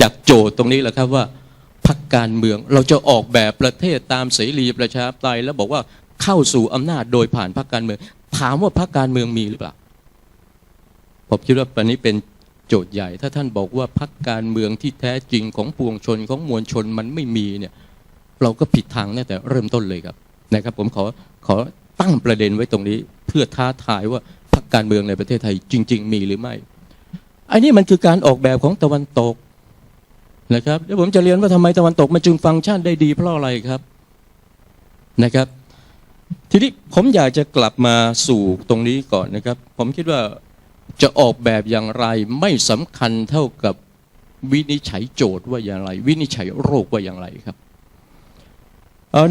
จากโจทย์ตรงนี้แหละครับว่าพักการเมืองเราจะออกแบบประเทศตามเสรีประชาธิปไตยแล้วบอกว่าเข้าสู่อำนาจโดยผ่านพักการเมือง ถามว่าพักการเมืองมีหรือเปล่าผมคิดว่าปันนี้เป็นโจทย์ใหญ่ ถ้าท่านบอกว่าพักการเมืองที่แท้จริงของปวงชนของมวลชนมันไม่มีเนี่ยเราก็ผิดทางตั้งแต่เริ่มต้นเลยครับนะครับ ผมขอขอตั้งประเด็นไว้ตรงนี้ เพื่อท้าทายว่าพักการเมืองในประเทศไทยจริง ๆ มีหรือไม่อันนี้มันคือการออกแบบของตะวันตก นะครับเดี๋ยวผมจะเรียนว่าทำไมตะวันตกมันจึงฟังก์ชันได้ดีเพราะอะไรครับนะครับ ทีนี้ผมอยากจะกลับมาสู่ตรงนี้ก่อนนะครับ ผมคิดว่าจะออกแบบอย่างไรไม่สำคัญเท่ากับวินิจฉัยโจทย์ว่าอย่างไร วินิจฉัยโรคว่าอย่างไรครับ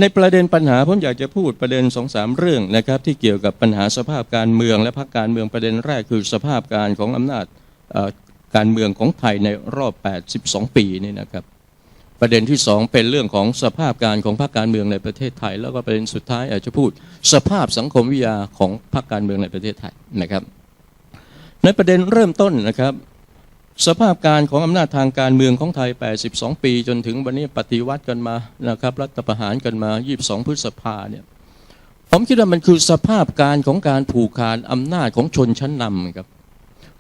ในประเด็นปัญหาผมอยากจะพูดประเด็นสองสามเรื่องนะครับ ที่เกี่ยวกับปัญหาสภาพการเมืองและพรรคการเมืองประเด็นแรกคือสภาพการของอำนาจ การเมืองของไทยในรอบ 82 ปีนี่นะครับ ประเด็นที่สองเป็นเรื่องของสภาพการของพรรคการเมืองในประเทศไทย แล้วก็ประเด็นสุดท้ายอาจจะพูดสภาพสังคมวิทยาของพรรคการเมืองในประเทศไทยนะครับ ในประเด็นเริ่มต้นนะครับ สภาพการของอำนาจทางการเมืองของไทย 82 ปี จนถึงวันนี้ปฏิวัติกันมานะครับรัฐประหารกันมา 22 พฤษภาเนี่ยผมคิดว่ามันคือสภาพการของการผูกขาดอำนาจของชนชั้นนำครับ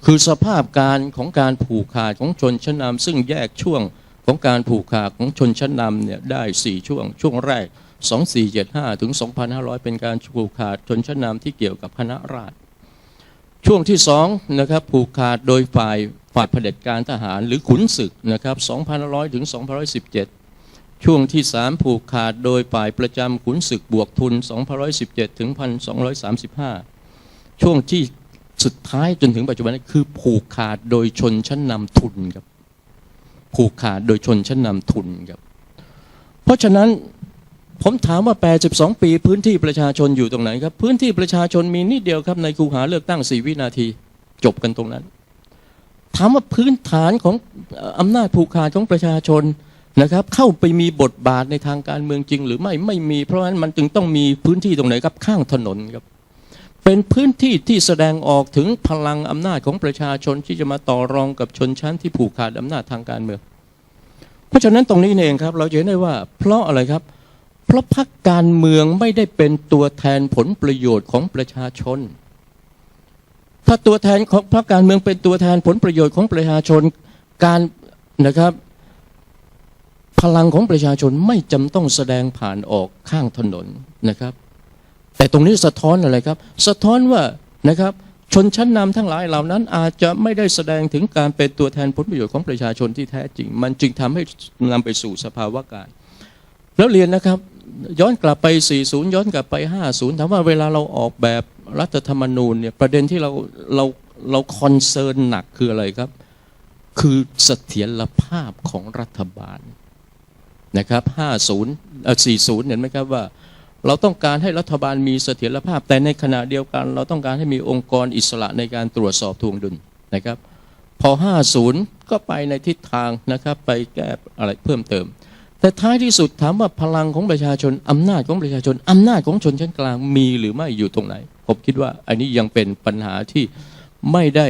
คือสภาพการของการผูกขาดของชนชั้นนำซึ่งแยกช่วงของการผูกขาดของชนชั้นนำเนี่ยได้ 4 ช่วง ช่วงแรก 2475 ถึง 2500 เป็นการผูกขาดชนชั้นนำที่เกี่ยวกับคณะราษฎรช่วงที่สองนะครับผูกขาดโดยฝ่ายฝ่ายเผด็จการทหารหรือขุนศึกนะครับ2,100 ถึง2,117 ช่วงที่สามผูกขาดโดยฝ่ายประจำขุนศึกบวกทุน2,117 ถึง 1,235 ช่วงที่ สุดท้ายจนถึงปัจจุบันนี้คือผูกขาดโดยชนชั้นนำทุนครับ ผูกขาดโดยชนชั้นนำทุนครับ เพราะฉะนั้นผมถามว่า 82 ปีพื้นที่ประชาชนอยู่ตรงไหนครับ พื้นที่ประชาชนมีนิดเดียวครับในคูหาเลือกตั้ง 4 วินาที จบกันตรงนั้น ถามว่าพื้นฐานของอ่ออำนาจผูกขาดของประชาชนนะครับ เข้าไปมีบทบาทในทางการเมืองจริง หรือไม่ไม่มีเพราะฉะนั้นมันจึงต้องมีพื้นที่ตรงไหนครับข้างถนนครับ เป็นพื้นที่ที่แสดงออกถึงพลังอำนาจของประชาชนที่จะมาต่อรองกับชนชั้นที่ผูกขาดอำนาจทางการเมือง เพราะฉะนั้นตรงนี้เองครับ เราจะเห็นได้ว่า เพราะอะไรครับ เพราะพรรคการเมืองไม่ได้เป็นตัวแทนผลประโยชน์ของประชาชน ถ้าตัวแทนของพรรคการเมืองเป็นตัวแทนผลประโยชน์ของประชาชนการนะครับ พลังของประชาชนไม่จำต้องแสดงผ่านออกข้างถนนนะครับ แต่ตรงนี้สะท้อนอะไรครับ สะท้อนว่านะครับชนชั้นนำทั้งหลายเหล่านั้นอาจจะไม่ได้แสดงถึงการเป็นตัวแทนผลประโยชน์ของประชาชนที่แท้จริง มันจึงทำให้นำไปสู่สภาวะการ แล้วเรียนนะครับย้อนกลับไป 40 ย้อนกลับไป 50ถามว่าเวลาเราออกแบบรัฐธรรมนูญเนี่ยประเด็นที่เราเราเราคอนเซิร์นหนักคืออะไรครับ คือเสถียรภาพของรัฐบาลนะครับ 50เอ่อ40 เห็นไหมครับว่า เราต้องการให้รัฐบาลมีเสถียรภาพ แต่ในขณะเดียวกัน เราต้องการให้มีองค์กรอิสระในการตรวจสอบทวงดุลนะครับ พอ 50 ก็ไปในทิศทางนะครับ ไปแก้อะไรเพิ่มเติม แต่ท้ายที่สุดถามว่าพลังของประชาชนอำนาจของประชาชนอำนาจของชนชั้นกลางมีหรือไม่อยู่ตรงไหน ผมคิดว่าอันนี้ยังเป็นปัญหาที่ไม่ได้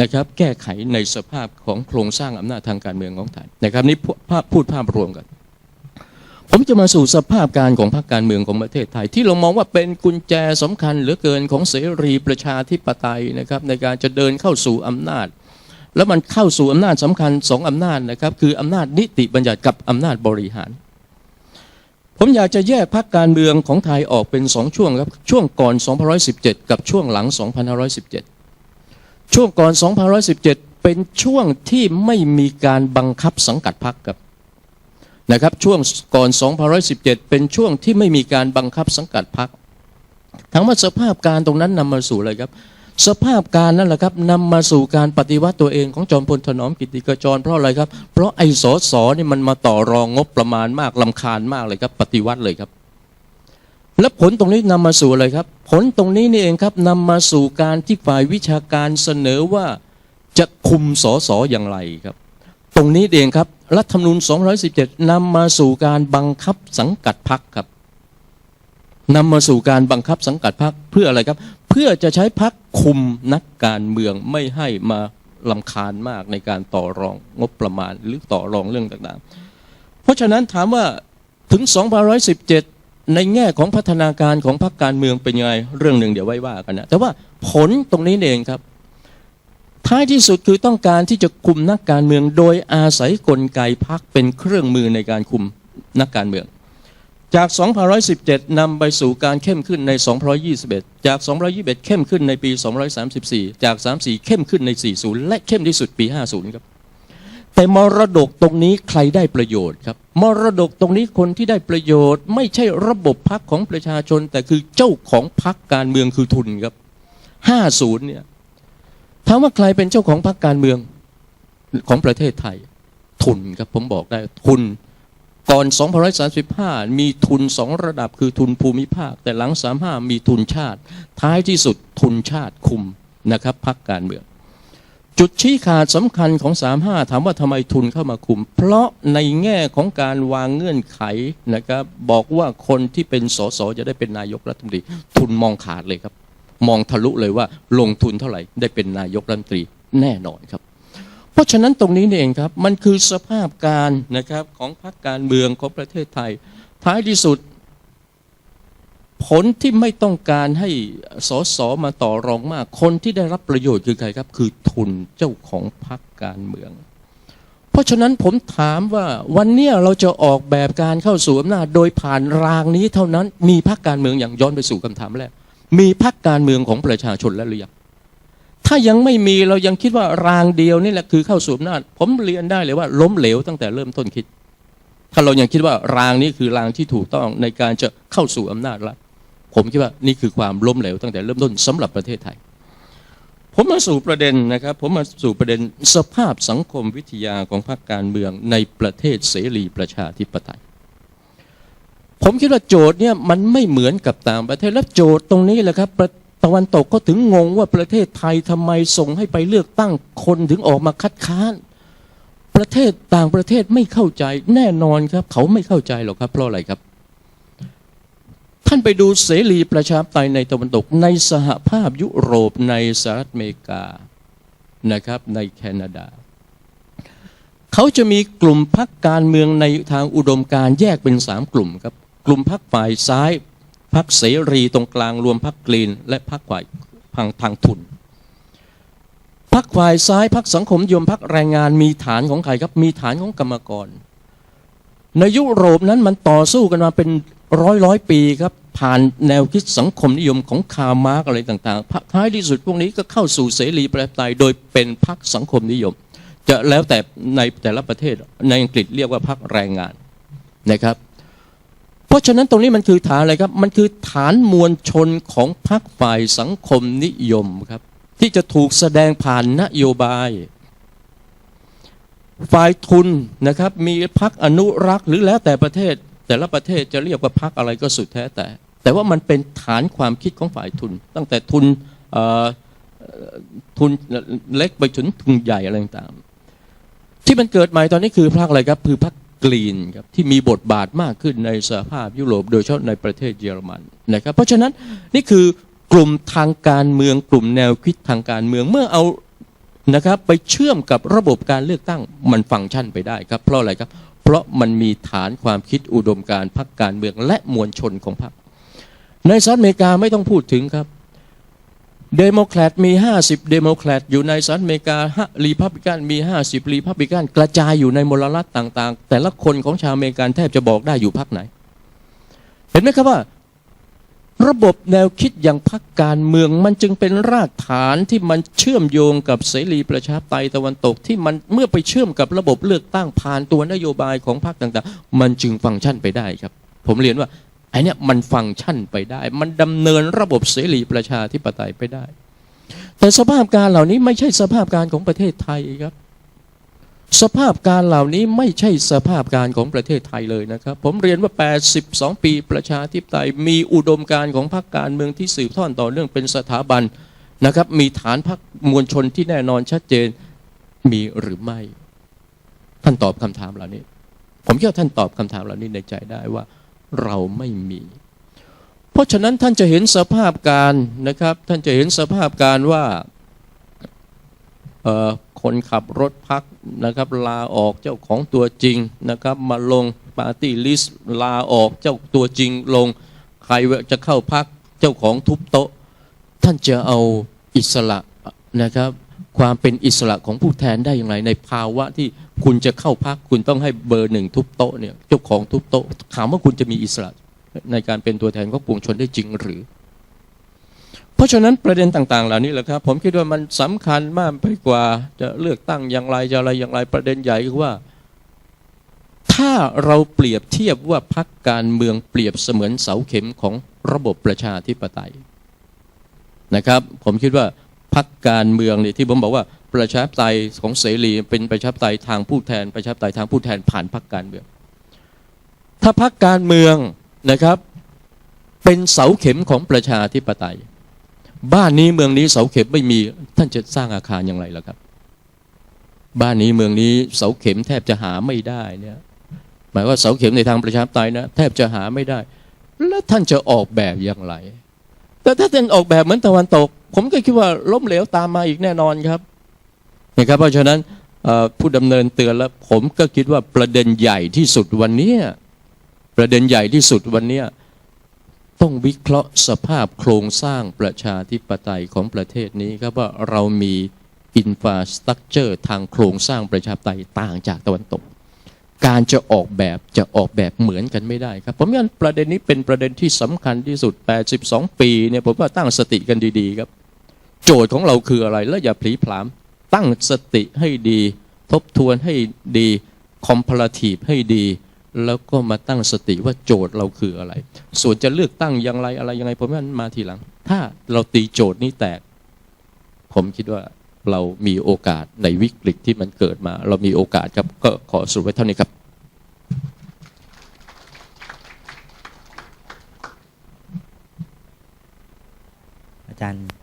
นะครับแก้ไขในสภาพของโครงสร้างอำนาจทางการเมืองของไทยนะครับนี่ภาพพูดภาพรวมกัน ผมจะมาสู่สภาพการของพรรคการเมืองของประเทศไทย ที่เรามองว่าเป็นกุญแจสำคัญเหลือเกินของเสรีประชาธิปไตยนะครับในการจะเดินเข้าสู่อำนาจ แล้วมันเข้าสู่อำนาจสำคัญสองอำนาจนะครับคืออำนาจนิติบัญญัติกับอำนาจบริหาร ผมอยากจะแยกพรรคการเมืองของไทยออกเป็นสองช่วงครับช่วงก่อน 2517 กับช่วงหลัง 2517 ช่วงก่อน 2517 เป็นช่วงที่ไม่มีการบังคับสังกัดพรรคครับ นะครับช่วงก่อน 2517 เป็นช่วงที่ไม่มีการบังคับสังกัดพรรคถามว่าสภาพการตรงนั้นนำมาสู่อะไรครับ สภาพการนั่นแหละครับนำมาสู่การปฏิวัติตัวเองของจอมพลถนอมกิติกจรเพราะอะไรครับ เพราะไอ้สอสอนี่มันมาต่อรองงบประมาณมากลำคาญมากเลยครับ ปฏิวัติเลยครับ และผลตรงนี้นำมาสู่อะไรครับ ผลตรงนี้นี่เองครับนำมาสู่การที่ฝ่ายวิชาการเสนอว่าจะคุมสอสออย่างไรครับ รงนี้เองครับ รัฐธรรมนูญ217นำมาสู่การบังคับสังกัดพรรครับนำมาสู่การบังคับสังกัดพรรคเพื่ออะไรครับ เพื่อจะใช้พรรคคุมนักการเมืองไม่ให้มาลำคาญมากในการต่อรองงบประมาณหรือต่อรองเรื่องต่างๆ เพราะฉะนั้นถามว่าถึง 217 ในแง่ของพัฒนาการของพรรคการเมืองเป็นยังไงเรื่องหนึ่งเดี๋ยวไว้ว่ากันนะแต่ว่าผลตรงนี้เองครับ ท้ายที่สุดคือต้องการที่จะคุมนักการเมือง โดยอาศัยกลไกพักเป็นเครื่องมือในการคุมนักการเมือง จาก2,117นำไปสู่การเข้มขึ้นใน 221 จาก 221 เข้มขึ้นในปี 234 จาก 34 เข้มขึ้นใน 40 และเข้มที่สุดปี 50 ครับ แต่มรดกตรงนี้ใครได้ประโยชน์ครับ มรดกตรงนี้คนที่ได้ประโยชน์ ไม่ใช่ระบบพักของประชาชน แต่คือเจ้าของพักการเมืองคือทุนครับ 50 เนี่ยามว่าใครเป็นเจ้าของพรรคการเมืองของประเทศไทย ทุนครับผมบอกได้ทุนก่อน235 มีทุนสองระดับคือทุนภูมิภาค แต่หลัง 35 มีทุนชาติ ท้ายที่สุดทุนชาติคุมนะครับพรรคการเมือง จุดชี้ขาดสำคัญของ 35 ถามว่าทำไมทุนเข้ามาคุม เพราะในแง่ของการวางเงื่อนไขนะครับบอกว่าคนที่เป็นสสจะได้เป็นนายกรัฐมนตรีทุนมองขาดเลยครับ มองทะลุเลยว่าลงทุนเท่าไหร่ได้เป็นนายกรัฐมนตรีแน่นอนครับ เพราะฉะนั้นตรงนี้นี่เองครับ มันคือสภาพการนะครับของพรรคการเมืองของประเทศไทย ท้ายที่สุด ผลที่ไม่ต้องการให้สสมาต่อรองมาก คนที่ได้รับประโยชน์คือใครครับ คือทุนเจ้าของพรรคการเมืองเพราะฉะนั้นผมถามว่าวันนี้เราจะออกแบบการเข้าสู่อำนาจโดยผ่านรางนี้เท่านั้นมีพรรคการเมืองอย่างย้อนไปสู่คำถามแรก มีพรรคการเมืองของประชาชนแล้วหรือยังถ้ายังไม่มีเรายังคิดว่ารางเดียวนี่แหละคือเข้าสู่อำนาจผมเรียนได้เลยว่า ล้มเหลวตั้งแต่เริ่มต้นคิด ถ้าเรายังคิดว่ารางนี้คือรางที่ถูกต้องในการจะเข้าสู่อำนาจรัฐผมคิดว่านี่คือความล้มเหลวตั้งแต่เริ่มต้นสำหรับประเทศไทย ผมมาสู่ประเด็นนะครับ ผมมาสู่ประเด็นสภาพสังคมวิทยาของพรรคการเมืองในประเทศเสรีประชาธิปไตย ผมคิดว่าโจทย์เนี่ยมันไม่เหมือนกับต่างประเทศและโจทย์ตรงนี้แหละครับตะวันตกก็ถึงงงว่าประเทศไทยทำไมส่งให้ไปเลือกตั้งคนถึงออกมาคัดค้าน ประเทศต่างประเทศไม่เข้าใจแน่นอนครับ เขาไม่เข้าใจหรอกครับ เพราะอะไรครับ ท่านไปดูเสรีประชาธิปไตยในตะวันตก ในสหภาพยุโรปในสหรัฐอเมริกานะครับ ในแคนาดา เขาจะมีกลุ่มพรรคการเมืองในทางอุดมการแยกเป็นสามกลุ่มครับ กลุ่มพรรคฝ่ายซ้ายพรรคเสรีตรงกลางรวมพรรคกรีน และพรรคฝ่ายทางทางทุนพรรคฝ่ายซ้ายพรรคสังคมนิยมพรรคแรงงานมีฐานของใครครับมีฐานของกรรมกร ในยุโรปนั้นมันต่อสู้กันมาเป็นร้อยร้อยปีครับผ่านแนวคิดสังคมนิยมของคาร์มาร์กอะไรต่างๆท้ายที่สุดพวกนี้ก็เข้าสู่เสรีประชาธิปไตยโดยเป็นพรรคสังคมนิยม จะแล้วแต่ในแต่ละประเทศในอังกฤษเรียกว่าพรรคแรงงานนะครับ เพราะฉะนั้นตรงนี้มันคือฐานอะไรครับ มันคือฐานมวลชนของพรรคฝ่ายสังคมนิยมครับ ที่จะถูกแสดงผ่านนโยบาย ฝ่ายทุนนะครับ มีพรรคอนุรักษ์หรือแล้วแต่ประเทศ แต่ละประเทศจะเรียกว่าพรรคอะไรก็สุดแท้แต่ แต่ว่ามันเป็นฐานความคิดของฝ่ายทุน ตั้งแต่ทุนเอ่อเอ่อทุนเล็กไปถึงทุนใหญ่อะไรต่างๆที่มันเกิดใหม่ตอนนี้คือพรรคอะไรครับ คือพรรค กรีนครับที่มีบทบาทมากขึ้นในสหภาพยุโรป โดยเฉพาะในประเทศเยอรมันนะครับเพราะฉะนั้นนี่คือกลุ่มทางการเมืองกลุ่มแนวคิดทางการเมืองเมื่อเอานะครับไปเชื่อมกับระบบการเลือกตั้งมันฟังก์ชันไปได้ครับ เพราะอะไรครับ เพราะมันมีฐานความคิดอุดมการพรรคการเมืองและมวลชนของพรรคในสหรัฐอเมริกาไม่ต้องพูดถึงครับ เดโมแครตมี 50 เดโมแครตอยู่ในสหรัฐอเมริกาฮะรีพับลิกันมี 50รีพับลิกันกระจายอยู่ในมลรัฐต่างๆ แต่ละคนของชาวอเมริกันแทบจะบอกได้อยู่พรรคไหน เห็นไหมครับว่า ระบบแนวคิดอย่างพรรคการเมืองมันจึงเป็นรากฐานที่มันเชื่อมโยงกับเสรีประชาธิปไตยตะวันตก ที่มันเมื่อไปเชื่อมกับระบบเลือกตั้งผ่านตัวนโยบายของพรรคต่างๆ มันจึงฟังก์ชันไปได้ครับ ผมเรียนว่า ไอเนี้ยมันฟังก์ชันไปได้ มันดำเนินระบบเสรีประชาธิปไตยไปได้ แต่สภาพการเหล่านี้ไม่ใช่สภาพการของประเทศไทยครับสภาพการเหล่านี้ไม่ใช่สภาพการของประเทศไทยเลยนะครับ ผมเรียนว่า 82 ปีประชาธิปไตย มีอุดมการของพรรคการเมืองที่สืบทอดต่อเนื่องเป็นสถาบันนะครับ มีฐานพรรคมวลชนที่แน่นอนชัดเจนมีหรือไม่ ท่านตอบคำถามเหล่านี้ ผมคิดว่าท่านตอบคำถามเหล่านี้ในใจได้ว่า เราไม่มี เพราะฉะนั้นท่านจะเห็นสภาพการนะครับ ท่านจะเห็นสภาพการว่าคนขับรถพักนะครับ ลาออกเจ้าของตัวจริงนะครับ มาลงปาร์ตี้ลิสต์ลาออกเจ้าตัวจริงลง ใครจะเข้าพักเจ้าของทุบโต๊ะ ท่านจะเอาอิสระนะครับ ความเป็นอิสระของผู้แทนได้อย่างไรในภาวะที่ คุณจะเข้าพักคุณต้องให้เบอร์หนึ่งทุบโต๊ะเนี่ยเจ้าของทุบโต๊ะถามว่าคุณจะมีอิสระในการเป็นตัวแทนของปวงชนได้จริงหรือ เพราะฉะนั้นประเด็นต่างๆ เหล่านี้แหละครับ ผมคิดว่ามันสำคัญมากไปกว่าจะเลือกตั้งอย่างไรจะอะไรอย่างไรประเด็นใหญ่คือว่า ถ้าเราเปรียบเทียบว่าพักการเมืองเปรียบเสมือนเสาเข็มของระบบประชาธิปไตยนะครับ ผมคิดว่าพักการเมืองเนี่ยที่ผมบอกว่า ประชาธิปไตยของเสรีเป็นประชาธิปไตยทางผู้แทน ประชาธิปไตยทางผู้แทนผ่านพักการเมือง ถ้าพักการเมืองนะครับ เป็นเสาเข็มของประชาธิปไตย บ้านนี้เมืองนี้เสาเข็มไม่มีท่านจะสร้างอาคารอย่างไรล่ะครับ บ้านนี้เมืองนี้เสาเข็มแทบจะหาไม่ได้เนี่ยหมายว่าเสาเข็มในทางประชาธิปไตยนะแทบจะหาไม่ได้ แล้วท่านจะออกแบบอย่างไร แต่ถ้าท่านออกแบบเหมือนตะวันตก ผมก็คิดว่าล้มเหลวตามมาอีกแน่นอนครับ นะครับเพราะฉะนั้นผู้ดำเนินเตือนแล้วผมก็คิดว่าประเด็นใหญ่ที่สุดวันนี้ประเด็นใหญ่ที่สุดวันนี้ต้องวิเคราะห์สภาพโครงสร้างประชาธิปไตยของประเทศนี้ครับว่าเรามีอินฟาสตรักเจอร์ทางโครงสร้างประชาธิปไตยต่างจากตะวันตก การจะออกแบบจะออกแบบเหมือนกันไม่ได้ครับผมว่าประเด็นนี้เป็นประเด็นที่สำคัญที่สุด 82 ปีเนี่ยผมว่าตั้งสติกันดีๆครับ โจทย์ของเราคืออะไรแล้วอย่าผลีผลาม ตั้งสติให้ดี ทบทวนให้ดีคอมพลาทีฟให้ดี แล้วก็มาตั้งสติว่าโจทย์เราคืออะไร ส่วนจะเลือกตั้งอย่างไรอะไรยังไงผมว่ามาทีหลัง ถ้าเราตีโจทย์นี้แตก ผมคิดว่าเรามีโอกาสในวิกฤตที่มันเกิดมา เรามีโอกาสครับก็ขอสรุปไว้เท่านี้ครับอาจารย์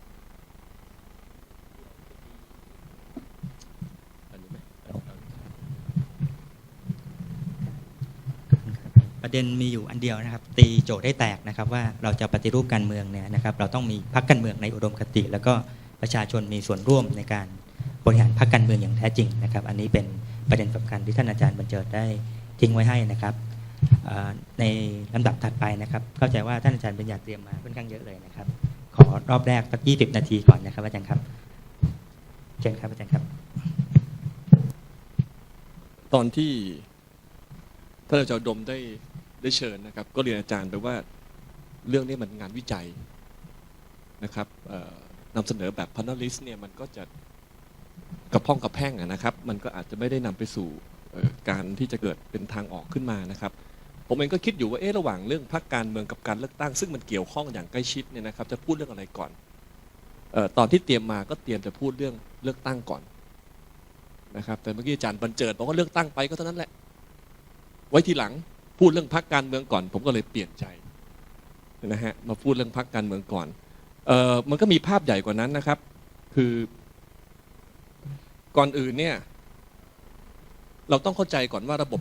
ประเด็นมีอยู่อันเดียวนะครับ ตีโจทย์ได้แตกนะครับ ว่าเราจะปฏิรูปการเมืองเนี่ยนะครับ เราต้องมีพรรคการเมืองในอุดมคติ แล้วก็ประชาชนมีส่วนร่วมในการบริหารพรรคการเมืองอย่างแท้จริงนะครับ อันนี้เป็นประเด็นสำคัญที่ท่านอาจารย์บรรเจิดได้ทิ้งไว้ให้นะครับในลำดับถัดไปนะครับ เข้าใจว่าท่านอาจารย์เป็นอยากเตรียมมาค่อนข้างเยอะเลยนะครับ ขอรอบแรกสัก20นาทีก่อนนะครับอาจารย์ครับเชิญครับอาจารย์ครับ ตอนที่ท่านอาจารย์ดมได้ ได้เชิญนะครับ ก็เรียนอาจารย์ไปว่าเรื่องนี้มันงานวิจัยนะครับนำเสนอแบบพัน e ลิสเนี่ยมันก็จะกระพ้องกระแพ่งนะครับ มันก็อาจจะไม่ได้นำไปสู่การที่จะเกิดเป็นทางออกขึ้นมานะครับผมเองก็คิดอยู่ว่าเอ๊ะระหว่างเรื่องพรรคการเมืองกับการเลือกตั้ง ซึ่งมันเกี่ยวข้องอย่างใกล้ชิดเนี่ยนะครับ จะพูดเรื่องอะไรก่อนออตอนที่เตรียมมาก็เตรียมจะพูดเรื่องเลือกตั้งก่อนนะครับ แต่เมื่อกี้อาจารย์บรรเจิดบอกว่าเลือกตั้งไปก็เท่านั้นแหละ ไว้ทีหลัง พูดเรื่องพรรคการเมืองก่อน ผมก็เลยเปลี่ยนใจนะฮะมาพูดเรื่องพรรคการเมืองก่อนเออมันก็มีภาพใหญ่กว่านั้นนะครับ คือก่อนอื่นเนี่ย เราต้องเข้าใจก่อนว่าระบบ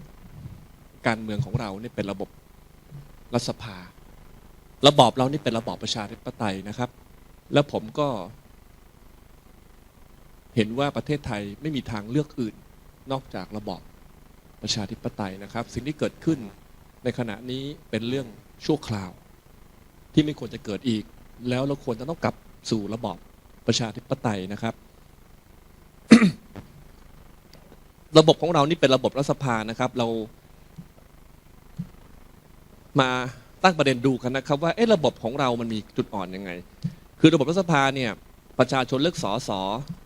การเมืองของเราเนี่ยเป็นระบบรัฐสภา ระบอบเรานี่เป็นระบอบประชาธิปไตยนะครับ แล้วผมก็ เห็นว่าประเทศไทยไม่มีทางเลือกอื่น นอกจากระบอบประชาธิปไตยนะครับ สิ่งที่เกิดขึ้น ในขณะนี้เป็นเรื่องชั่วคราว ที่ไม่ควรจะเกิดอีก แล้วเราควรจะต้องกลับสู่ระบอบประชาธิปไตยนะครับ ระบบของเรานี่เป็นระบบรัฐสภานะครับ เรา มาตั้งประเด็นดูกันนะครับ ว่าเอ๊ะระบบของเรามันมีจุดอ่อนยังไง คือระบบรัฐสภาเนี่ย ประชาชนเลือกสส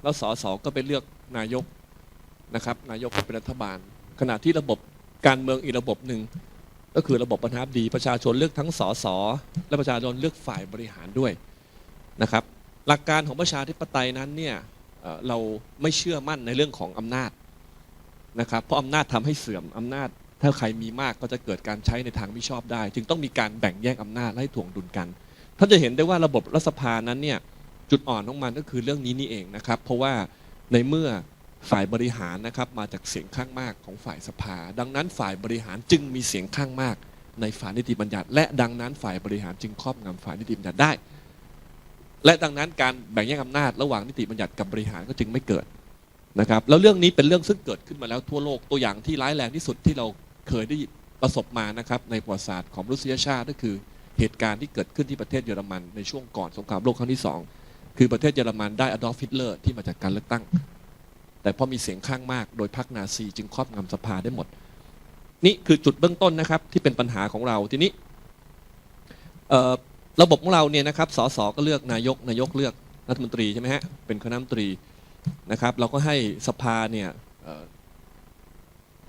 แล้วสสก็ไปเลือกนายกนะครับ นายกก็เป็นรัฐบาล ขณะที่ระบบการเมืองอีกระบบหนึ่ง ก็คือระบบประธานาธิบดีประชาชนเลือกทั้งสสและประชาชนเลือกฝ่ายบริหารด้วยนะครับ หลักการของประชาธิปไตยนั้นเนี่ยเราไม่เชื่อมั่นในเรื่องของอำนาจนะครับ เพราะอำนาจทำให้เสื่อมอำนาจ ถ้าใครมีมากก็จะเกิดการใช้ในทางไม่ชอบได้ จึงต้องมีการแบ่งแยกอำนาจและให้ถ่วงดุลกันท่านจะเห็นได้ว่าระบบรัฐสภานั้นเนี่ยจุดอ่อนของมันก็คือเรื่องนี้นี่เองนะครับ เพราะว่าในเมื่อ ฝ่ายบริหารนะครับมาจากเสียงข้างมากของฝ่ายสภา ดังนั้นฝ่ายบริหารจึงมีเสียงข้างมาก ในฝ่ายนิติบัญญัติ และดังนั้นฝ่ายบริหารจึงครอบงำฝ่ายนิติบัญญัติได้ และดังนั้นการแบ่งแยกอำนาจระหว่างนิติบัญญัติกับบริหารก็จึงไม่เกิดนะครับแล้วเรื่องนี้เป็นเรื่องซึ่งเกิดขึ้นมาแล้วทั่วโลกตัวอย่างที่ร้ายแรงที่สุดที่เราเคยได้ประสบมานะครับในประวัติศาสตร์ของมนุษยชาติก็คือเหตุการณ์ที่เกิดขึ้นที่ประเทศเยอรมันในช่วงก่อนสงครามโลกครั้งที่สองคือประเทศเยอรมันได้อดอล์ฟฮิตเลอร์ที่มาจากการเลือกตั้ง แต่พอมีเสียงข้างมากโดยพรรคนาซีจึงครอบงำสภาได้หมด นี่คือจุดเบื้องต้นนะครับที่เป็นปัญหาของเราทีนี้ระบบของเราเนี่ยนะครับสสก็เลือกนายกนายกเลือกรัฐมนตรีใช่ไหมฮะเป็นคณะรัฐมนตรีนะครับเราก็ให้สภาเนี่ยเ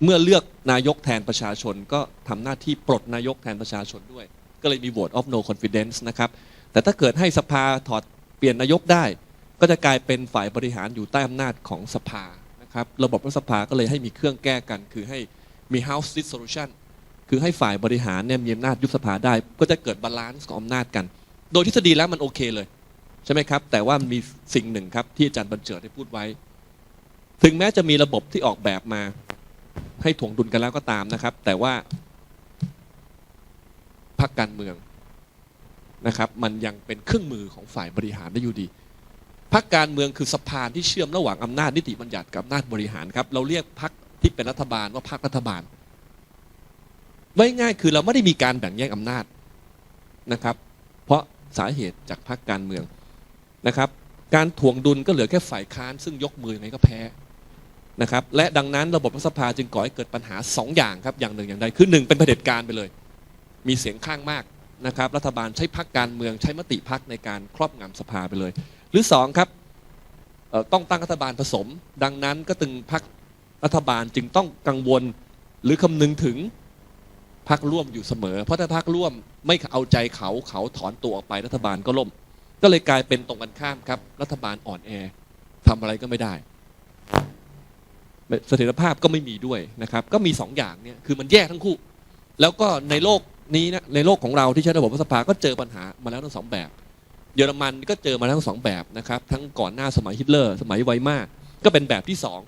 เมื่อเลือกนายกแทนประชาชน ก็ทำหน้าที่ปลดนายกแทนประชาชนด้วย ก็เลยมี vote of no confidence นะครับแต่ถ้าเกิดให้สภาถอดเปลี่ยนนายกได้ ก็จะกลายเป็นฝ่ายบริหารอยู่ใต้อำนาจของสภานะครับระบบรัฐสภาก็เลยให้มีเครื่องแก้กัน คือให้มี house dissolution คือให้ฝ่ายบริหารเนี่ยมีอำนาจยุบสภาได้ ก็จะเกิดบาลานซ์ของอำนาจกัน โดยทฤษฎีแล้วมันโอเคเลยใช่ไหมครับ แต่ว่ามันมีสิ่งหนึ่งครับที่อาจารย์บรรเจิดได้พูดไว้ ถึงแม้จะมีระบบที่ออกแบบมา ให้ถ่วงดุลกันแล้วก็ตามนะครับ แต่ว่าพรรคการเมืองนะครับ มันยังเป็นเครื่องมือของฝ่ายบริหารได้อยู่ดี พรรคการเมืองคือสะพานที่เชื่อมระหว่างอำนาจนิติบัญญัติกับอำนาจบริหารครับ เราเรียกพรรคที่เป็นรัฐบาลว่าพรรครัฐบาลไว้ง่ายคือเราไม่ได้มีการแบ่งแยกอำนาจนะครับ เพราะสาเหตุจากพรรคการเมืองนะครับ การถ่วงดุลก็เหลือแค่ฝ่ายค้าน ซึ่งยกมือยังไงก็แพ้นะครับ และดังนั้นระบบรัฐสภาจึงก่อให้เกิดปัญหา 2 อย่างครับอย่างหนึ่งอย่างใดคือหนึ่งเป็นเผด็จการไปเลย มีเสียงข้างมากนะครับ รัฐบาลใช้พรรคการเมืองใช้มติพรรคในการครอบงำสภาไปเลย หรือสองครับต้องตั้งรัฐบาลผสม ดังนั้นก็ตึงพรรครัฐบาลจึงต้องกังวลหรือคำนึงถึงพักร่วมอยู่เสมอ เพราะถ้าพักร่วมไม่เอาใจเขาเขาถอนตัวออกไปรัฐบาลก็ล่ม ก็เลยกลายเป็นตรงกันข้ามครับ รัฐบาลอ่อนแอทำอะไรก็ไม่ได้เสถียรภาพก็ไม่มีด้วยนะครับ ก็มีสองอย่างเนี่ยคือมันแยกทั้งคู่ แล้วก็ในโลกนี้นะในโลกของเราที่ใช้ระบบรัฐสภาก็เจอปัญหามาแล้วทั้งสองแบบ เยอรมันก็เจอมาทั้งสองแบบนะครับ ทั้งก่อนหน้าสมัยฮิตเลอร์ สมัยไวมาก็เป็นแบบที่สอง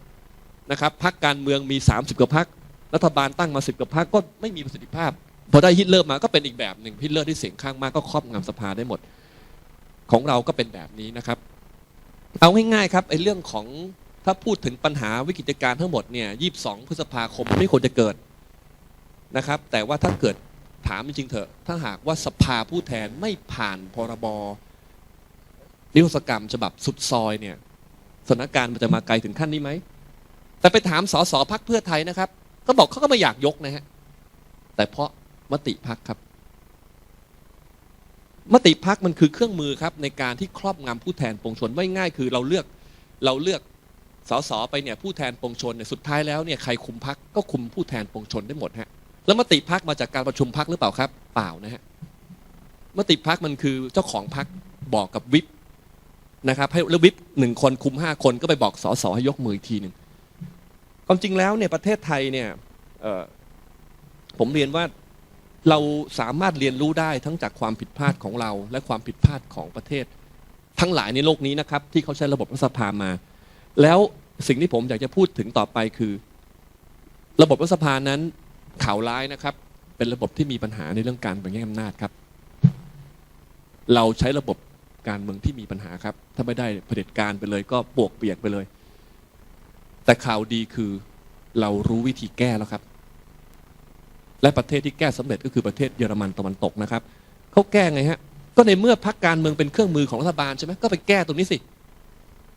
นะครับพรรคการเมืองมี 30กว่าพรรครัฐบาลตั้งมาสิบกว่าพรรคก็ไม่มีประสิทธิภาพพอได้ฮิตเลอร์มาก็เป็นอีกแบบหนึ่งฮิตเลอร์ที่เสียงข้างมากก็ครอบงำสภาได้หมด ของเราก็เป็นแบบนี้นะครับ เอาง่ายๆครับไอ้เรื่องของถ้าพูดถึงปัญหาวิกฤตการณ์ทั้งหมดเนี่ยยีบสองพฤษภาคมไม่ควรจะเกิดนะครับ แต่ว่าถ้าเกิดถามจริงๆเถอะ ถ้าหากว่าสภาผู้แทนไม่ผ่านพรบ นิรโทษกรรมฉบับสุดซอยเนี่ยสถานการณ์มันจะมาไกลถึงขั้นนี้ไหม แต่ไปถามสสพักเพื่อไทยนะครับ ก็บอกเขาก็ไม่อยากยกนะฮะ แต่เพราะมติพักครับ มติพักมันคือเครื่องมือครับ ในการที่ครอบงำผู้แทนปวงชนไว้ง่ายคือเราเลือกเราเลือกสสไปเนี่ยผู้แทนปวงชนเนี่ยสุดท้ายแล้วเนี่ยใครคุมพักก็คุมผู้แทนปวงชนได้หมดฮะแล้วมติพักมาจากการประชุมพักหรือเปล่าครับ เปล่านะฮะมติพักมันคือเจ้าของพักบอกกับวิป นะครับให้แล้ววิปหนึ่งคนคุมห้าคนก็ไปบอกสสให้ยกมืออีกทีหนึ่งความจริงแล้วเนี่ยประเทศไทยเนี่ยผมเรียนว่าเราสามารถเรียนรู้ได้ทั้งจากความผิดพลาดของเรา และความผิดพลาดของประเทศ ทั้งหลายในโลกนี้นะครับ ที่เขาใช้ระบบรัฐสภามา แล้วสิ่งที่ผมอยากจะพูดถึงต่อไปคือ ระบบรัฐสภานั้นข่าวร้ายนะครับ เป็นระบบที่มีปัญหาในเรื่องการแบ่งแยกอำนาจครับ เราใช้ระบบ การเมืองที่มีปัญหาครับ ถ้าไม่ได้เผด็จการไปเลย ก็ปวกเปียกไปเลย แต่ข่าวดีคือเรารู้วิธีแก้แล้วครับ และประเทศที่แก้สำเร็จก็คือประเทศเยอรมันตะวันตกนะครับเขาแก้ไงฮะก็ในเมื่อพักการเมืองเป็นเครื่องมือของรัฐบาลใช่ไหมก็ไปแก้ตรงนี้สิ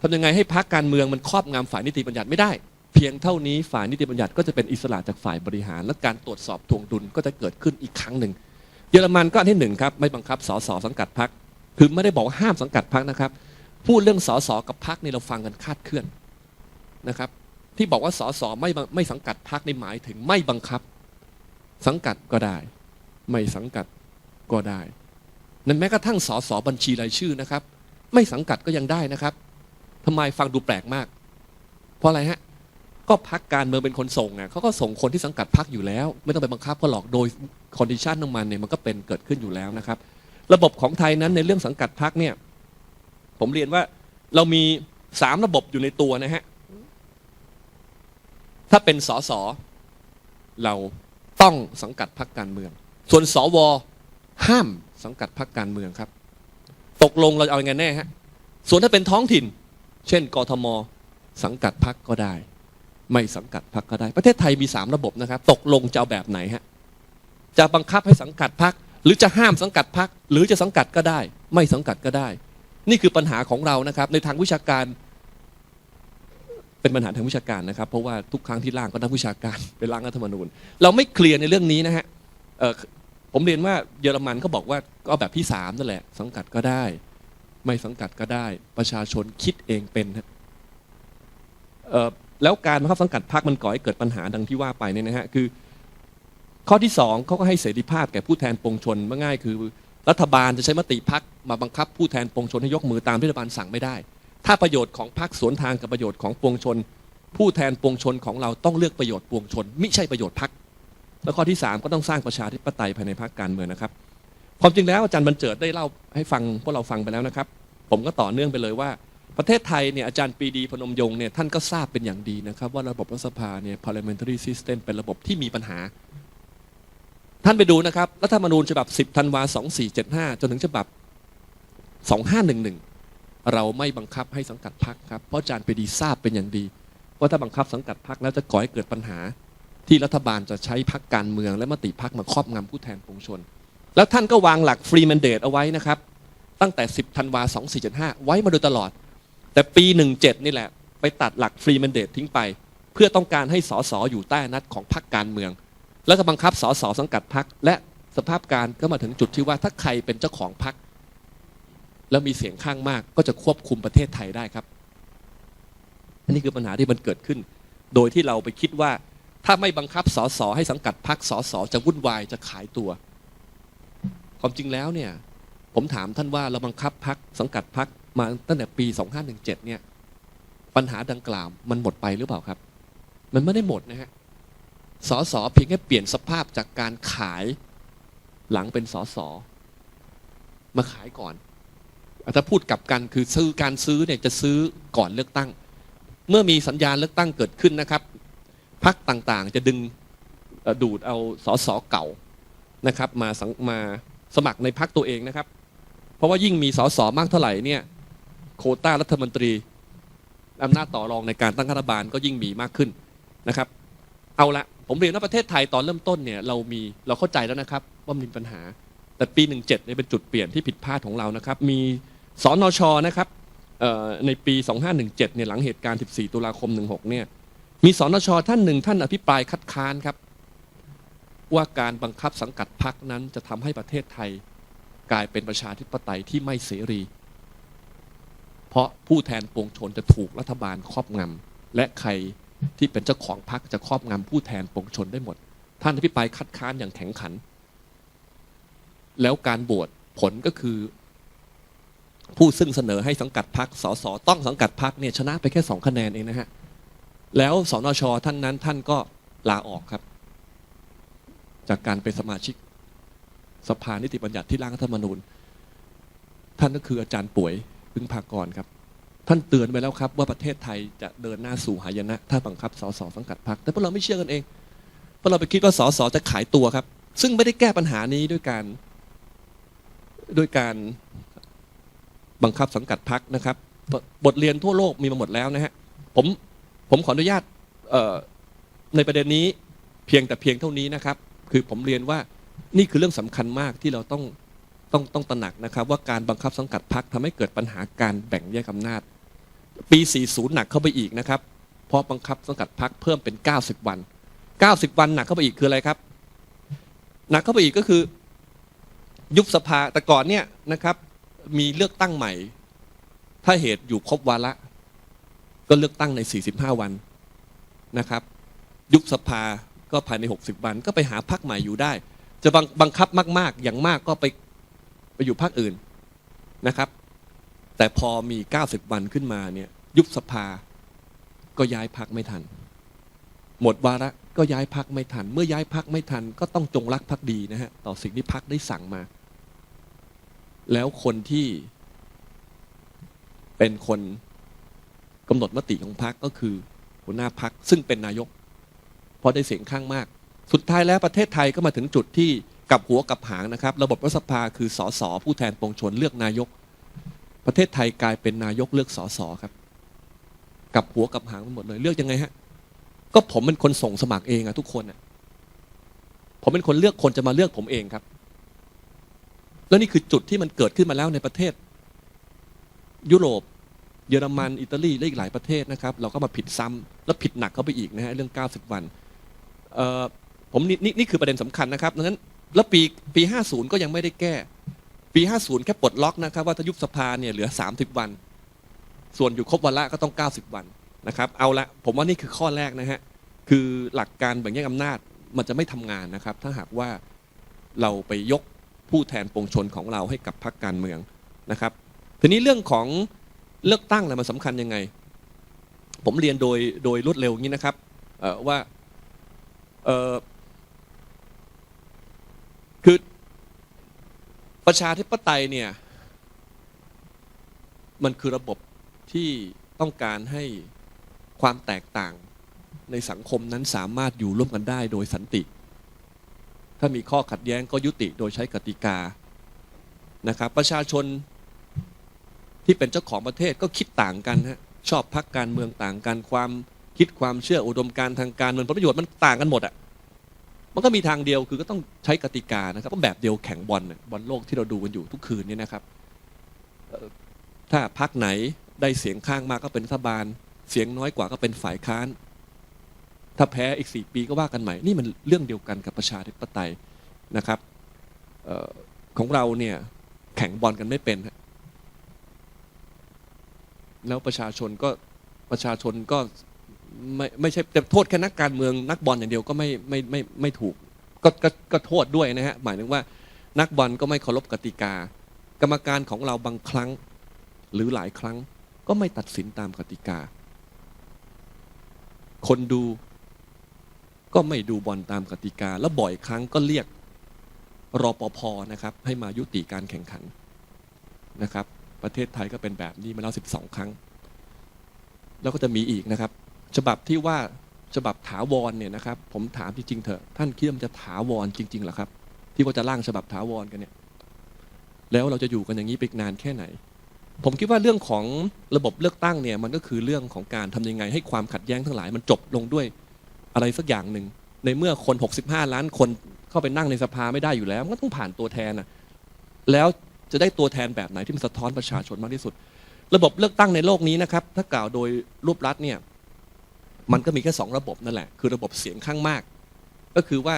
ทำยังไงให้พักการเมืองมันครอบงำฝ่ายนิติบัญญัติไม่ได้ เพียงเท่านี้ฝ่ายนิติบัญญัติก็จะเป็นอิสระจากฝ่ายบริหาร และการตรวจสอบทวงดุลก็จะเกิดขึ้นอีกครั้งหนึ่งเยอรมันก็อันที่หนึ่งครับไม่บังคับสสสังกัดพัก คือไม่ได้บอกว่าห้ามสังกัดพักนะครับ พูดเรื่องสสกับพักนี่เราฟังกันคาดเคลื่อนนะครับ ที่บอกว่าสสไม่ไม่สังกัดพักในหมายถึงไม่บังคับ สังกัดก็ได้ ไม่สังกัดก็ได้นั่นแม้กระทั่งสสบัญชีรายชื่อนะครับ ไม่สังกัดก็ยังได้นะครับทำไมฟังดูแปลกมาก เพราะอะไรฮะก็พักการเมืองเป็นคนส่งเนี่ยเขาก็ส่งคนที่สังกัดพักอยู่แล้ว ไม่ต้องไปบังคับเขาหรอกโดยคอนดิชันของมันเนี่ยมันก็เป็นเกิดขึ้นอยู่แล้วนะครับ ระบบของไทยนั้นในเรื่องสังกัดพักเนี่ย ผมเรียนว่าเรามีสามระบบอยู่ในตัวนะฮะ ถ้าเป็นสสเราต้องสังกัดพรรคการเมือง ส่วนสวห้ามสังกัดพรรคการเมืองครับ ตกลงเราจะเอาอยังไงแน่ฮะ ส่วนถ้าเป็นท้องถิ่น เช่นกทม สังกัดพักก็ได้ ไม่สังกัดพักก็ได้ ประเทศไทยมีสามระบบนะครับ ตกลงจะเอาแบบไหนฮะ จะบังคับให้สังกัดพัก หรือจะห้ามสังกัดพักหรือจะสังกัดก็ได้ ไม่สังกัดก็ได้ นี่คือปัญหาของเรานะครับ ในทางวิชาการ เป็นปัญหาทางวิชาการนะครับ เพราะว่าทุกครั้งที่ร่างก็นักวิชาการเป็นร่างรัฐธรรมนูญ เราไม่เคลียร์ในเรื่องนี้นะฮะผมเรียนว่าเยอรมันเขาบอกว่าก็แบบที่สามนั่นแหละ สังกัดก็ได้ ไม่สังกัดก็ได้ ประชาชนคิดเองเป็นฮะแล้วการบังคับสังกัดพรรคมันก่อให้เกิดปัญหาดังที่ว่าไปเนี่ยนะฮะคือ ข้อที่สองเขาก็ให้เสรีภาพแก่ผู้แทนปวงชนว่าง่ายคือ รัฐบาลจะใช้มติพักมาบังคับผู้แทนปวงชนให้ยกมือตามที่รัฐบาลสั่งไม่ได้ ถ้าประโยชน์ของพรรคสวนทางกับประโยชน์ของปวงชน ผู้แทนปวงชนของเราต้องเลือกประโยชน์ปวงชนไม่ใช่ประโยชน์พรรคแล้วข้อที่สามก็ต้องสร้างประชาธิปไตยภายในพรรคการเมืองนะครับความจริงแล้วอาจารย์บรรเจิดได้เล่าให้ฟังพวกเราฟังไปแล้วนะครับ ผมก็ต่อเนื่องไปเลยว่า ประเทศไทยเนี่ยอาจารย์ปีดีพนมยงค์เนี่ยท่านก็ทราบเป็นอย่างดีนะครับ ว่าระบบรัฐสภาเนี่ย parliamentary system เป็นระบบที่มีปัญหา ท่านไปดูนะครับรัฐธรรมนูญฉบับ 10ธันวา2475 จนถึงฉบับ 2511 เราไม่บังคับให้สังกัดพรรครับ เพราะอาจารย์ปรีดีทราบเป็นอย่างดี ว่าถ้าบังคับสังกัดพรรคแล้วจะก่อให้เกิดปัญหา ที่รัฐบาลจะใช้พรรคการเมือง และมติพรรคมาครอบงำผู้แทนปวงชน แล้วท่านก็วางหลักฟรีแมนเดตเอาไว้นะครับ ตั้งแต่ 10ธันวา2475 ไว้มาโดยตลอด แต่ปี 17 นี่แหละ ไปตัดหลักฟรีแมนเดตทิ้งไป เพื่อต้องการให้สสอยู่ใต้นัดของพรรคการเมือง แล้วก็บังคับสสสังกัดพรรคและสภาพการก็มาถึงจุดที่ว่าถ้าใครเป็นเจ้าของพรรคแล้วมีเสียงข้างมากก็จะควบคุมประเทศไทยได้ครับอันนี้คือปัญหาที่มันเกิดขึ้น โดยที่เราไปคิดว่า ถ้าไม่บังคับสสให้สังกัดพรรคสสจะวุ่นวายจะขายตัว ความจริงแล้วเนี่ย ผมถามท่านว่าเราบังคับพักสังกัดพักมาตั้งแต่ปี 2517 เนี่ย ปัญหาดังกล่าวมันหมดไปหรือเปล่าครับ มันไม่ได้หมดนะฮะ สอสอเพียงแค่เปลี่ยนสภาพจากการขายหลังเป็นสอสอมาขายก่อน ถ้าพูดกลับกันคือซื้อการซื้อเนี่ยจะซื้อก่อนเลือกตั้ง เมื่อมีสัญญาณเลือกตั้งเกิดขึ้นนะครับพักต่างๆจะดึงดูดเอาสอสอเก่านะครับมาสังมาสมัครในพักตัวเองนะครับ เพราะว่ายิ่งมีสอสอมากเท่าไหร่เนี่ยโคต้ารัฐมนตรีอำนาจต่อรองในการตั้งรัฐบาลก็ยิ่งมีมากขึ้นนะครับ เอาละ ผมเรียนว่าประเทศไทยตอนเริ่มต้นเนี่ยเรามีเราเข้าใจแล้วนะครับว่ามีปัญหา แต่ปี 17เนี่ยเป็นจุดเปลี่ยนที่ผิดพลาดของเรานะครับ มีสนชนะครับเอ่อในปี 2517เนี่ยหลังเหตุการณ์ 14 ตุลาคม 16เนี่ยมีสนชท่านหนึ่งท่านอภิปรายคัดค้านครับ ว่าการบังคับสังกัดพรรคนั้นจะทำให้ประเทศไทยกลายเป็นประชาธิปไตยที่ไม่เสรี เพราะผู้แทนปวงชนจะถูกรัฐบาลครอบงำและใคร ที่เป็นเจ้าของพรรคจะครอบงำผู้แทนปวงชนได้หมด ท่านอภิปรายคัดค้านอย่างแข็งขัน แล้วการบวชผลก็คือ ผู้ซึ่งเสนอให้สังกัดพรรคสสต้องสังกัดพรรคเนี่ยชนะไปแค่สองคะแนนเองนะฮะแล้วสนชท่านนั้นท่านก็ลาออกครับ จากการเป็นสมาชิก สภานิติบัญญัติที่ร่างรัฐธรรมนูญ ท่านก็คืออาจารย์ป่วยพึ่งพากรครับ ท่านเตือนไปแล้วครับ ว่าประเทศไทยจะเดินหน้าสู่หายนะ ถ้าบังคับสสสังกัดพรรคแต่พวกเราไม่เชื่อกันเองพราะเราไปคิดว่าสสจะขายตัวครับ ซึ่งไม่ได้แก้ปัญหานี้ด้วยการด้วยการบังคับสังกัดพรรคนะครับ บทเรียนทั่วโลกมีมาหมดแล้วนะฮะผมผมขออนุญาตในประเด็นนี้เพียงแต่เพียงเท่านี้นะครับ คือผมเรียนว่านี่คือเรื่องสำคัญมากที่เราต้องต้องต้องตระหนักนะครับ ว่าการบังคับสังกัดพรรคทำให้เกิดปัญหาการแบ่งแยกอำนาจ ปี 40 หนักเข้าไปอีกนะครับ เพราะบังคับสังกัดพรรคเพิ่มเป็น 90 วัน 90 วันหนักเข้าไปอีกคืออะไรครับ หนักเข้าไปอีกก็คือ ยุบสภาแต่ก่อนเนี่ยนะครับ มีเลือกตั้งใหม่ ถ้าเหตุอยู่ครบวาระก็เลือกตั้งใน 45 วันนะครับ ยุบสภาก็ภายใน 60 วัน ก็ไปหาพรรคใหม่อยู่ได้ จะบังบังคับมาก ๆ อย่างมากก็ไปไปอยู่พรรคอื่นนะครับ แต่พอมี 90 วันขึ้นมาเนี่ย ยุบสภาก็ย้ายพรรคไม่ทัน หมดวาระก็ย้ายพรรคไม่ทัน เมื่อย้ายพรรคไม่ทัน ก็ต้องจงรักภักดีนะฮะต่อสิ่งที่พรรคได้สั่งมา แล้วคนที่เป็นคนกำหนดมติของพรรคก็คือหัวหน้าพรรคซึ่งเป็นนายก เพราะได้เสียงข้างมาก สุดท้ายแล้วประเทศไทยก็มาถึงจุดที่กับหัวกับหางนะครับ ระบบรัฐสภาคือสสผู้แทนปวงชนเลือกนายก ประเทศไทยกลายเป็นนายกเลือกสอสอครับ กับหัวกับหางไปหมดเลย เลือกยังไงฮะ ก็ผมเป็นคนส่งสมัครเองอะทุกคนอะผมเป็นคนเลือกคนจะมาเลือกผมเองครับ แล้วนี่คือจุดที่มันเกิดขึ้นมาแล้วในประเทศ ยุโรป เยอรมัน อิตาลีและอีกหลายประเทศนะครับ เราก็มาผิดซ้ำแล้วผิดหนักเข้าไปอีกนะฮะเรื่อง 90 วันผมนี่นี่นี่คือประเด็นสำคัญนะครับดังนั้น แล้วปีปี 50 ก็ยังไม่ได้แก้ ปี 50 แค่ปลดล็อกนะครับว่าถ้ายุบสภาเนี่ยเหลือ 30 วัน ส่วนอยู่ครบวันละก็ต้อง 90 วันนะครับเอาละผมว่านี่คือข้อแรกนะฮะคือหลักการแบ่งแยกอำนาจมันจะไม่ทำงานนะครับ ถ้าหากว่าเราไปยกผู้แทนปวงชนของเราให้กับพรรคการเมืองนะครับ ทีนี้เรื่องของเลือกตั้งนะมันสำคัญยังไง ผมเรียนโดยโดยรวดเร็วอย่างนี้นะครับว่าคือ ประชาธิปไตยเนี่ย มันคือระบบที่ต้องการให้ความแตกต่างในสังคมนั้นสามารถอยู่ร่วมกันได้โดยสันติ ถ้ามีข้อขัดแย้งก็ยุติโดยใช้กติกานะครับ ประชาชนที่เป็นเจ้าของประเทศก็คิดต่างกันฮะชอบพักการเมืองต่างกันความคิดความเชื่ออุดมการทางการเมืองผลประโยชน์มันต่างกันหมดอะ มันก็มีทางเดียวคือก็ต้องใช้กติกานะครับก็แบบเดียวแข่งบอลบอลโลกที่เราดูกันอยู่ทุกคืนนี้นะครับถ้าพักไหนได้เสียงข้างมากก็เป็นรัฐบาล เสียงน้อยกว่าก็เป็นฝ่ายค้าน ถ้าแพ้อีกสี่ปีก็ว่ากันใหม่ นี่มันเรื่องเดียวกันกับประชาธิปไตยนะครับออของเราเนี่ยแข่งบอลกันไม่เป็น แล้วประชาชนก็ประชาชนก็ ไม่ไม่ใช่แต่โทษแค่นักการเมืองนักบอลอย่างเดียวก็ไม่ไม่ไม่ไม่ถูกก็ก็ก็โทษด้วยนะฮะหมายถึงว่านักบอลก็ไม่เคารพกติกา กรรมการของเราบางครั้งหรือหลายครั้ง ก็ไม่ตัดสินตามกติกา คนดูก็ไม่ดูบอลตามกติกา แล้วบ่อยครั้งก็เรียกรอปภนะครับ ให้มายุติการแข่งขันนะครับ ประเทศไทยก็เป็นแบบนี้มาแล้ว 12 ครั้ง แล้วก็จะมีอีกนะครับ ฉบับที่ว่าฉบับถาวรเนี่ยนะครับ ผมถามจริงๆเถอะท่านคิดว่ามันจะถาวรจริงๆหรอครับ ที่ว่าจะร่างฉบับถาวรกันเนี่ย แล้วเราจะอยู่กันอย่างนี้ไปนานแค่ไหน ผมคิดว่าเรื่องของระบบเลือกตั้งเนี่ย มันก็คือเรื่องของการทำยังไง ให้ความขัดแย้งทั้งหลายมันจบลงด้วยอะไรสักอย่างหนึ่งในเมื่อคน 65 ล้านคนเข้าไปนั่งในสภาไม่ได้อยู่แล้วมันก็ต้องผ่านตัวแทนนะแล้วจะได้ตัวแทนแบบไหนที่มันสะท้อนประชาชนมากที่สุด ระบบเลือกตั้งในโลกนี้นะครับ ถ้ากล่าวโดยรูปรัฐเนี่ย มันก็มีแค่สองระบบนั่นแหละคือระบบเสียงข้างมาก ก็คือว่า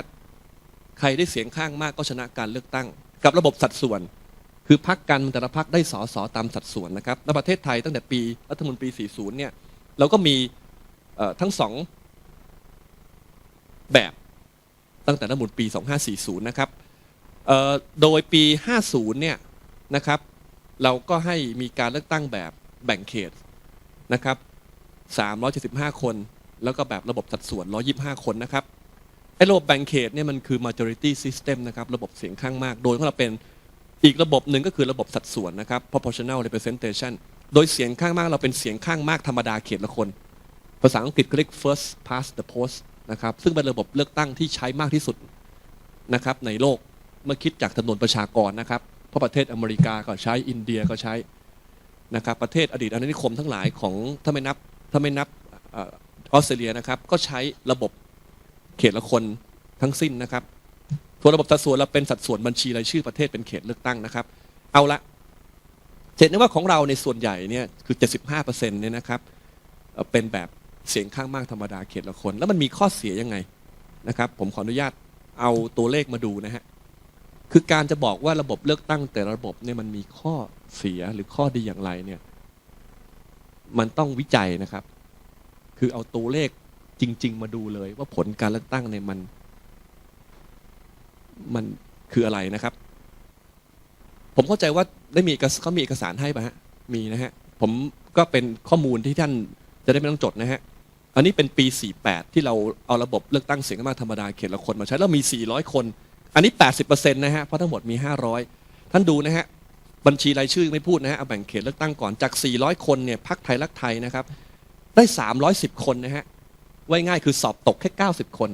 ใครได้เสียงข้างมากก็ชนะการเลือกตั้ง กับระบบสัดส่วน คือพรรคการเมืองแต่ละพรรคได้สอสอตามสัดส่วนนะครับในประเทศไทยตั้งแต่ปีรัฐธรรมนูญปี 40 เนี่ยเราก็มีทั้งสองแบบตั้งแต่รัฐธรรมนูญปี 2540 นะครับโดยปี 50 เนี่ยนะครับ เราก็ให้มีการเลือกตั้งแบบแบ่งเขตนะครับ 375 คน แล้วก็แบบระบบสัดส่วน 125 คนนะครับไอ้ระบบแบ่งเขตเนี่ยมันคือ majority system นะครับระบบเสียงข้างมาก โดยของเราเป็นอีกระบบหนึ่งก็คือระบบสัดส่วนนะครับ proportional representation โดยเสียงข้างมากเราเป็นเสียงข้างมากธรรมดาเขตละคน ภาษาอังกฤษเรียก first past the post นะครับซึ่งเป็นระบบเลือกตั้งที่ใช้มากที่สุดนะครับในโลกเมื่อคิดจากจำนวนประชากรนะครับเพราะประเทศอเมริกาก็ใช้อินเดียก็ใช้นะครับประเทศอดีตอาณานิคมทั้งหลายของถ้าไม่นับถ้าไม่นับ ออสเตรเลียนะครับ ก็ใช้ระบบเขตละคนทั้งสิ้นนะครับส่วระบบสัดส่วนเราเป็นสัดส่วนบัญชีรายชื่อประเทศเป็นเขตเลือกตั้งนะครับ เอาละเห็นได้ว่าของเราในส่วนใหญ่เนี่ยคือ 75%เนี่ยนะครับ เป็นแบบเสียงข้างมากธรรมดาเขตละคน แล้วมันมีข้อเสียยังไงนะครับ ผมขออนุญาตเอาตัวเลขมาดูนะฮะคือการจะบอกว่าระบบเลือกตั้ง แต่ระบบเนี่ยมันมีข้อเสียหรือข้อดีอย่างไรเนี่ย มันต้องวิจัยนะครับ คือเอาตัวเลขจริง ๆ มาดูเลย ว่าผลการเลือกตั้งเนี่ยมัน มันคืออะไรนะครับ ผมเข้าใจว่าได้มีเอกสเขามีเอกสารให้ป่ะฮะมีนะฮะ ผมก็เป็นข้อมูลที่ท่านจะได้ไม่ต้องจดนะฮะอันนี้เป็นปี 48 ที่เราเอาระบบเลือกตั้งเสียงข้างมากธรรมดาเขตละคนมาใช้แล้วมี 400 คน อันนี้ 80%นะฮะเพราะทั้งหมดมี 500 ท่านดูนะฮะบัญชีรายชื่อไม่พูดนะฮะเอาแบ่งเขตเลือกตั้งก่อนจาก 400 คนเนี่ยพักไทยรักไทยนะครับ ได้สามร้อยสิบคนนะฮะไว้ง่ายคือสอบตกแค่เก้าสิบคน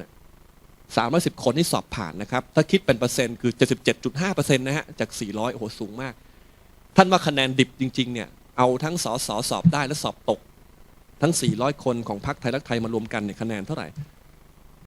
สามร้อยสิบคนที่สอบผ่านนะครับ ถ้าคิดเป็นเปอร์เซ็นต์คือเจ็สิบเจ็ดจุดห้าเปอร์เซ็นต์นะฮะจากสี่ร้อยโอ้โหสูงมาก ท่านว่าคะแนนดิบจริง ๆ เนี่ย เอาทั้งสอสอสอบได้และสอบตก ทั้งสี่ร้อยคนของพรรคไทยรักไทยมารวมกันเนี่ยคะแนนเท่าไหร่